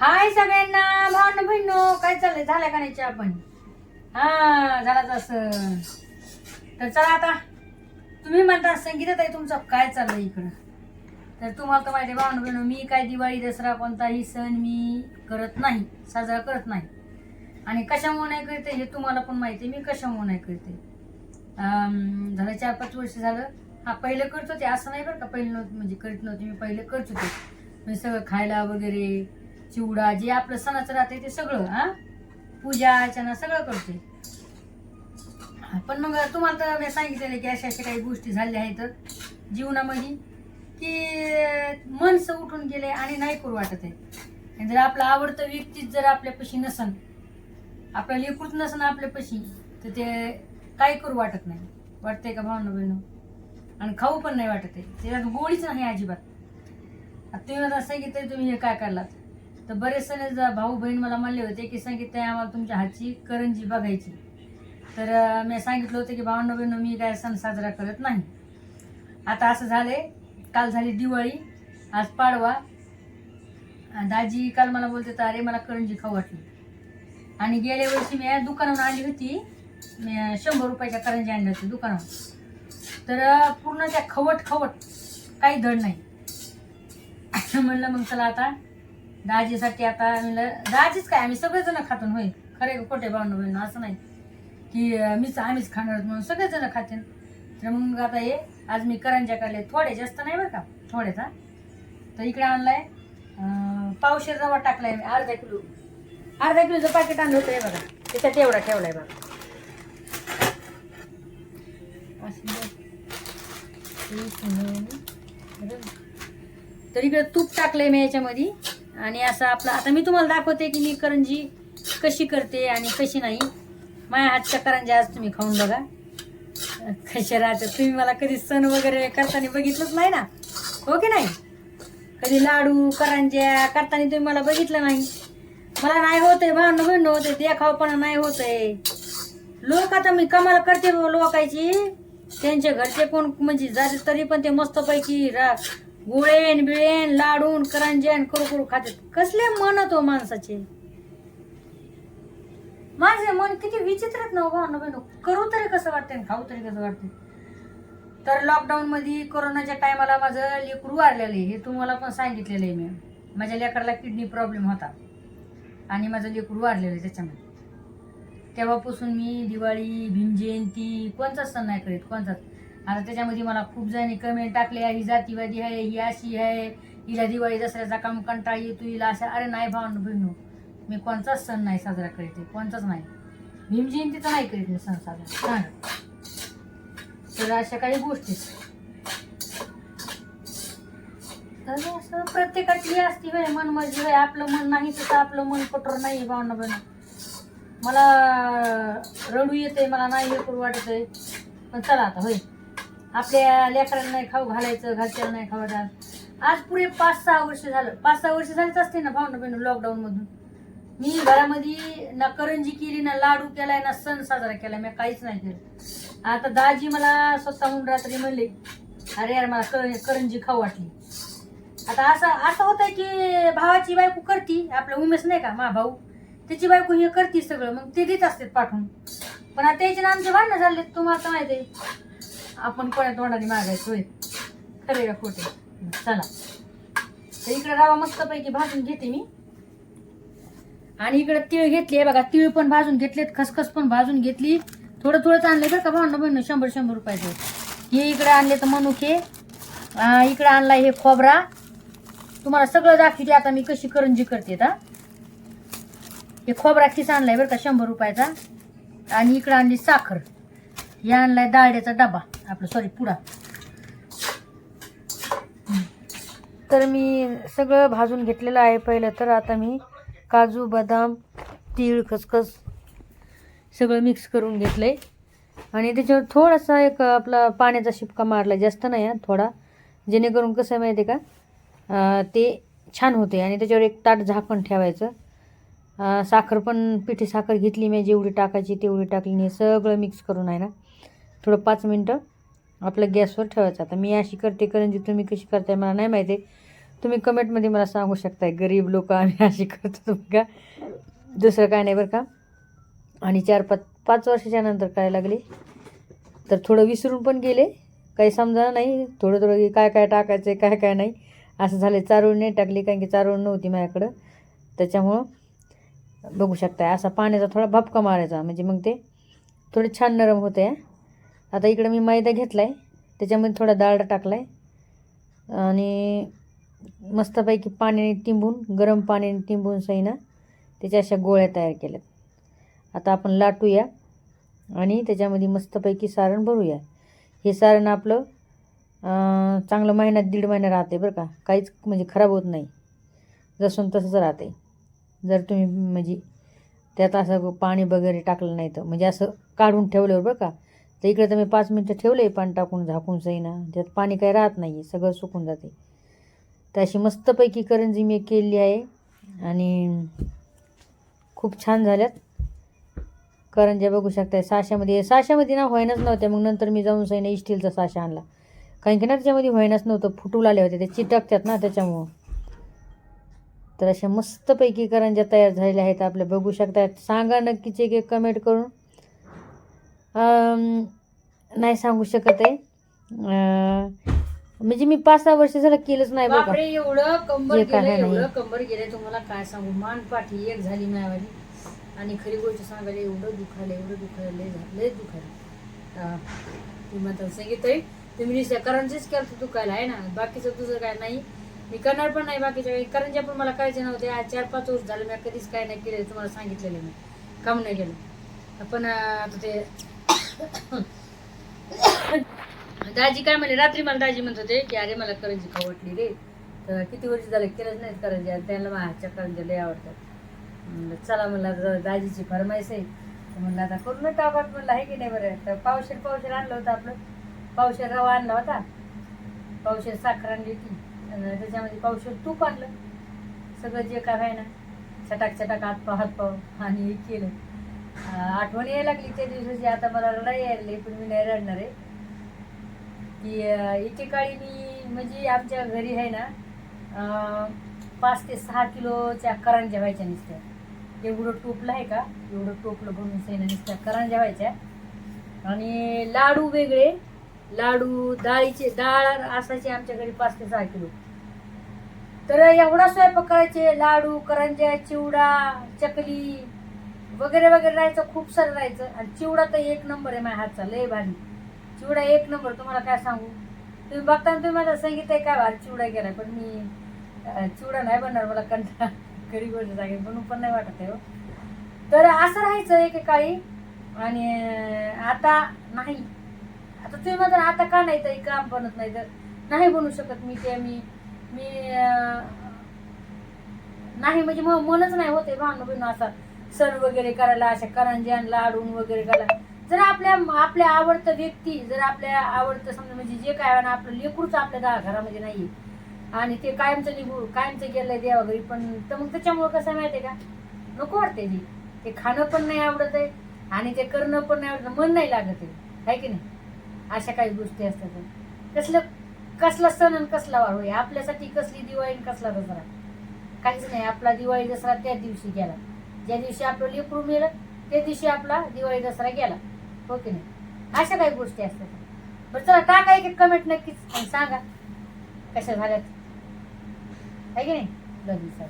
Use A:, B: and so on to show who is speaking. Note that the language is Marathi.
A: हाय सगळ्यांना भावना बहिणो काय चाललंय? झालं का नाही आपण हा झाला असं तर चला आता तुम्ही म्हणता संगीतात आहे तुमचं काय चाललंय इकडं? तर तुम्हाला तर माहिती भावना बहिणो मी काय दिवाळी दसरा कोणताही सण मी करत नाही साजरा करत नाही. आणि कशामुळे नाही करते हे तुम्हाला पण माहिती आहे मी कशामुळे नाही करते. झालं चार पाच वर्ष झालं. हा पहिलं करत होते असं नाही बरं का पहिलं नव्हतं म्हणजे करत नव्हते मी पहिलं करत होते. म्हणजे सगळं खायला वगैरे चिवडा जे आपलं सणाचं राहते ते सगळं हा? पूजा अर्चना सगळं करते. हा, पण मग तुम्हाला तर मी सांगितलेलं की अशा अशा काही गोष्टी झाल्या आहेत. जीवनामध्ये की मनस उठून गेले आणि नाही करू वाटत आहे. आणि जर आपलं आवडतं व्यक्तीच जर आपल्यापाशी नसन आपल्या लेकरूच नसन आपल्यापाशी तर ते काय करू वाटत नाही. वाटतंय का भावना बहिण? आणि खाऊ पण नाही वाटत आहे. त्याच्यात गोळीच नाही अजिबात. आता तुम्ही सांगितलं तुम्ही हे काय करलात? तर बरेच सण भाऊ बहीण मला म्हणले होते की सांगितलं आम्हाला तुमच्या हातची करंजी बघायची. तर मी सांगितलं होतं की भावना बहिण मी काय सण साजरा करत नाही. आता असं झालंय काल झाली दिवाळी आज पाडवा. दाजी काल मला बोलते तर अरे मला करंजी खाऊ वाटली. आणि गेल्या वर्षी मी दुकानावर आणली होती. मी शंभर रुपयाच्या करंजी आणल्या होती दुकानावर तर पूर्ण त्या खवट खवट काही धड नाही. म्हणलं मग चला आता दाजीसाठी आता आम्ही दाजीच काय आम्ही सगळेजण खातून होईल खरे खोटे भावना बहिण असं नाही. की मीच आम्हीच खाणार म्हणून सगळेजण खातील तर मग आता हे आज मी करंज्याकडले थोडे जास्त नाही बरं का थोडेच हा. तर इकडे आणलाय अं, पावशेर रवा टाकलाय मी अर्धा किलो. अर्धा किलोचं पाकिट आणलं होतं हे बघा. त्याच्यात एवढा ठेवलाय बघा. असं तर इकडे तूप टाकलंय मी याच्यामध्ये. आणि असं आपलं आता मी तुम्हाला दाखवते की मी करंजी कशी करते आणि कशी नाही. माझ्या हातच्या करंज्या आज तुम्ही खाऊन बघा. कशा राहतात. तुम्ही मला कधी सण वगैरे करताना बघितलंच नाही ना? हो की नाही? कधी लाडू करंज्या करताना तुम्ही मला बघितलं नाही. मला नाही होत आहे भांडण भांडण होते देखावपणा नाही होत आहे लोक आता मी कमाल करते लोकायची लोकांची. त्यांच्या घरचे कोण म्हणजे जाते तरी पण ते मस्तपैकी रा गोळेन बिळेन लाडून करंजन करू करू खातात. कसले मन तो हो माणसाचे. माझे मन किती विचित्रच हो ना करू तरी कसं वाटते आणि खाऊ तरी कसं वाटते तर लॉकडाऊन मध्ये कोरोनाच्या टायमाला माझं लेकरू वारलेलं आहे. हे तुम्हाला पण सांगितलेलं आहे मी. माझ्या लेकराला किडनी प्रॉब्लेम होता. आणि माझं लेकरू वारलेलं आहे त्याच्यामध्ये. तेव्हापासून मी दिवाळी भीमजयंती कोणताच सण नाही करीत कोणताच. आता त्याच्यामध्ये मला खूप जणी कमेंट टाकले ही जातीवादी आहे ही अशी आहे हिला दिवाळी दसऱ्याचा काम कंटाळा येतो हिला असं अरे नाही भावनं बहिणू मी कोणताच सण नाही साजरा करीत आहे कोणताच नाही. भीमजयंतीचा नाही करीत मी सण साजरा. सांग तर अशा काही गोष्टी तर असं प्रत्येकाची असती असते होय मन मर्जी होय आपलं मन नाही तसं आपलं मन कठोर नाही भावना बन मला रडू येते मला नाही हे करू वाटत आहे पण चला आता होय. आपल्या लेकरांना नाही खाऊ घालायचं घरच्याला नाही खाऊ घालायचं. आज पुढे पाच सहा वर्ष झालं. पाच सहा वर्ष झालीच असते ना भावना बहिण लॉकडाऊन मधून. मी घरामध्ये ना करंजी केली ना लाडू केलाय ना सण साजरा केलाय. मी काहीच नाही केलं. आता दाजी मला स्वतःहून रात्री म्हणले अरे यार मला कर करंजी खाऊ वाटली. आता असं असं होतंय की भावाची बायको करती आपल्या उमेश नाही का मा भाऊ? त्याची बायको हे करते सगळं मग ते देत असते पाठवून. पण आता त्याचे आमचे भांडणं झाले तुम्हाला माहिती आहे. आपण कोणा तोंडाने मागायचो खरे का खोटे? चला. तर इकडे रवा मस्तपैकी भाजून घेते मी. आणि इकडे तिळ घेतली आहे बघा तिळ पण भाजून घेतलेत खसखस पण भाजून घेतली. थोडं थोडंच आणले बरं का भांडं बहिण शंभर शंभर रुपयाचे. हे इकडे आणले तर मनुके इकडे आणला हे खोबरा. तुम्हाला सगळं दाखवते आता मी कशी करंजी करते आता हे खोबरा किस आणलाय बरं का शंभर रुपयाचा. आणि इकडं आणली साखर. हे आणलाय डाळ्याचा डबा. आपलं सॉरी पुडा. तर मी सगळं भाजून घेतलेलं आहे पहिलं तर आता मी काजू बदाम तीळ खसखस सगळं मिक्स करून घेतलं आहे आणि त्याच्यावर थोडासा एक आपला पाण्याचा शिपका मारला जास्त नाही हा थोडा. जेणेकरून कसं आहे माहिती आहे का ते छान होते आणि त्याच्यावर एक ताट झाकण ठेवायचं. साखर पण पिठी साखर घेतली मी जेवढी टाकायची तेवढी टाकली नाही सगळं मिक्स करून आहे ना. थोडं पाच मिनटं आपलं गॅसवर ठेवायचं. आता मी अशी करते करंजी तुम्ही कशी करताय मला नाही माहिती.
B: तुम्ही कमेंटमध्ये मला सांगू शकताय गरीब लोक आम्ही अशी करतो तुम्ही का? दुसरं काय नाही बरं का? आणि चार पाच पाच वर्षाच्या नंतर काय लागले? तर थोडं विसरून पण गेले. काही समजा नाही थोडं थोडं काय काय टाकायचं काय काय नाही. असं झालं चारोळ नाही टाकली कारण की चारोळ नव्हती माझ्याकडं. त्याच्यामुळं बघू शकताय असा पाण्याचा थोडा भपका मारायचा. म्हणजे मग ते थोडे छान नरम होते आता इकडं मी मैदा घेतला आहे त्याच्यामध्ये थोडा डाळ टाकला आहे आणि मस्तपैकी पाण्याने तिंबून गरम पाण्याने तिंबून सईना त्याच्या अशा गोळ्या तयार केल्यात. आता आपण लाटूया आणि त्याच्यामध्ये मस्तपैकी सारण भरूया. हे सारण आपलं चांगलं महिन्यात दीड महिना राहते बरं का. काहीच म्हणजे खराब होत नाही. जसून तसंच राहते. जर तुम्ही म्हणजे त्यात असं पाणी वगैरे टाकलं नाही तर म्हणजे असं काढून ठेवल्यावर बरं का तर इकडे तर मी पाच मिनटं ठेवलं आहे पाणी टाकून झाकून सईना. त्यात पाणी काही राहत नाही सगळं सुकून जाते. तर अशी मस्तपैकी करंजी मी केली आहे आणि खूप छान झाल्यात. करंज्या बघू शकताय साशामध्ये साशामध्ये ना व्हायनाच नव्हत्या मग नंतर मी जाऊन सईना स्टीलचा साशा आणला. कारण की ना त्याच्यामध्ये व्हायनाच नव्हतं फुटू आले होते ते चिटकतात ना त्याच्यामुळं. तर अशा मस्तपैकी करंज्या तयार झालेल्या आहेत आपल्या. बघू शकतात सांगा नक्कीच एक एक कमेंट करून. नाही सांगू शकत आहे. म्हणजे मी पाच सहा वर्ष झालं केलंच नाही बघा
A: बापरे एवढं कंबर
B: जे काय
A: गेलं
B: नाही.
A: एवढं कंबर गेलंय तुम्हाला काय सांगू? मान पाठी एक झाली मायावाली. आणि खरी गोष्ट सांगायला एवढं दुखायला एवढं दुखायला लय झालं लय दुखायला. म्हणतात सांगितलंय तुम्ही निश्चय करंजीच केलं दुखायला आहे ना? बाकीचं तुझं काय नाही. मी करणार पण नाही बाकीच्या काही करंज्या पण मला करायचे नव्हते आज चार पाच वर्ष झालं मी कधीच काय नाही केलं तुम्हाला सांगितलेलं मी. काम नाही केलं. पण अं, आता ते दाजी काय म्हणले रात्री मला दाजी म्हणत होते की अरे मला करंजी खाऊ वाटली रे. तर किती वर्ष झालं केलंच नाहीत करंजी आणि त्यांना माझ्या करंजी लय आवडतात. चला म्हणलं दाजीची फरमाईश आहे. तर म्हणलं आता करून टाकात म्हणलं आहे की नाही बरं? तर पावशेर पावशेर आणलं होतं आपलं. पावशेर रवा आणला होता. पावशेर साखर आणली होती. आणि त्याच्यामध्ये पावशेर तूप आणलं. सगळं जे काय आहे ना छटाक छटाक हात पाव हात पाव आणि हे केलं. आठवण यायला लागली त्या दिवसाची. आता मला रडा यायला पण मी नाही रडणार आहे. की अं, एकेकाळी मी म्हणजे आमच्या घरी आहे ना पाच ते सहा किलोच्या करांज्या व्हायच्या नुसत्या. एवढं टोपलं आहे का? एवढं टोपलं बनून सैना नुसत्या करांज्या व्हायच्या. आणि लाडू वेगळे लाडू डाळीचे डाळ असायचे आमच्या घरी पाच ते सहा किलो. तर एवढा स्वयंपाक करायचे लाडू करंज्या चिवडा चकली वगैरे वगैरे राहायचं खूप सारं राहायचं. आणि चिवडा तर एक नंबर आहे माझ्या हातचा लय भारी. चिवडा एक नंबर तुम्हाला काय सांगू? तुम्ही बघताना तुम्ही मला आहे काय भारी चिवडा केलाय पण मी चिवडा नाही बनणार मला कंटाळा घरी गोष्ट जागे बनू पण नाही वाटत आहे हो. तर असं राहायचं एकेकाळी आणि आता नाही. आता तुम्ही म्हणता आता का नाही तर काम बनत नाही तर नाही बनवू शकत मी ते मी मी नाही म्हणजे मग मनच नाही होते भावना बहिण असा. सण वगैरे करायला अशा करंज्या लाडून वगैरे करायला. जर आपल्या आपल्या आवडतं व्यक्ती जर आपल्या आवडतं समजा म्हणजे जे काय ना आपलं लेकरूच आपल्या दहा घरामध्ये नाही आणि ते कायमचं निघू कायमचं गेलंय देवा घरी पण तर मग त्याच्यामुळं कसं आहे माहितीये का? नको वाटते ते. ते खाणं पण नाही आवडत आहे आणि ते करणं पण नाही आवडत मन नाही लागत आहे. की नाही? अशा काही गोष्टी असतात. कसलं कसला सण आणि कसला वाढ होय? आपल्यासाठी कसली दिवाळी आणि कसला दसरा? काहीच नाही. आपला दिवाळी दसरा त्याच दिवशी गेला ज्या दिवशी आपलं लेकरू मेलं त्या दिवशी आपला दिवाळी दसरा गेला. हो की नाही? अशा काही गोष्टी असतात. बरं चला टाका एक कमेंट नक्कीच सांगा कशा झाल्यात. आहे की नाही? लगेच